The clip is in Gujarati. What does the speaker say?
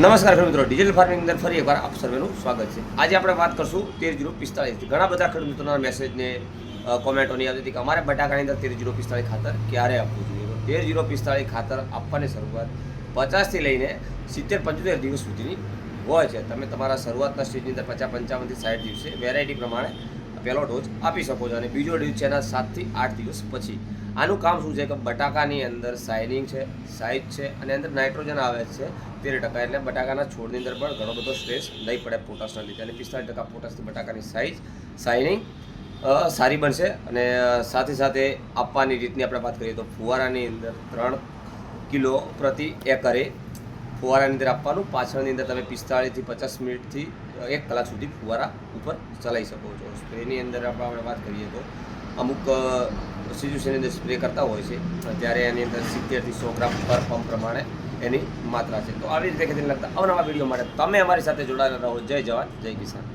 નમસ્કાર ખેડૂત મિત્રો, ડિજિટલ ફાર્મિંગ અંદર ફરી એકવાર આપ સર્વેનું સ્વાગત છે. આજે આપણે વાત કરશું તેર જીરો પિસ્તાળીસ. ઘણા બધા ખેડૂત મિત્રોના મેસેજને કોમેન્ટોની આવતી હતી કે અમારે બટાકાની અંદર તેર જીરો પિસ્તાળીસ ખાતર ક્યારે આપવું જોઈએ? તો તેર જીરો પિસ્તાળીસ ખાતર આપવાની શરૂઆત પચાસથી લઈને સિત્તેર પંચોતેર દિવસ સુધીની હોય છે. તમે તમારા શરૂઆતના સ્ટેજની અંદર પચાસ પંચાવનથી સાઠ દિવસે વેરાયટી પ્રમાણે પહેલો ડોઝ આપી શકો છો અને બીજો ડોઝ છે એના સાતથી આઠ દિવસ પછી. આનું કામ શું છે કે બટાકાની અંદર શાઇનિંગ છે સાઇઝ છે અને અંદર નાઇટ્રોજન આવે છે તેર ટકા. એટલે બટાકાના છોડની અંદર પણ ઘણો બધો સ્ટ્રેસ નહીં પડે પોટાશના લીધે. અને પિસ્તાળીસ ટકા પોટાશથી બટાકાની સાઇઝ શાઇનિંગ સારી બનશે. અને સાથે સાથે આપવાની રીતની આપણે વાત કરીએ તો ફુવારાની અંદર ત્રણ કિલો પ્રતિ એકરે ફુવારાની અંદર આપવાનું. પાછળની અંદર તમે પિસ્તાળીસથી પચાસ મિનિટથી એક કલાક સુધી ફુવારા ઉપર ચલાવી શકો છો. સ્પ્રેની અંદર આપણે વાત કરીએ તો, અમુક સિચ્યુએશનની અંદર સ્પ્રે કરતા હોય છે. ત્યારે એની અંદર સિત્તેરથી સો ગ્રામ પર પંપ પ્રમાણે એની માત્રા છે. તો આવી રીતે ખેતીને લગતા અવનવા વીડિયો માટે તમે અમારી સાથે જોડાયેલા રહો. જય જવાન, જય કિસાન.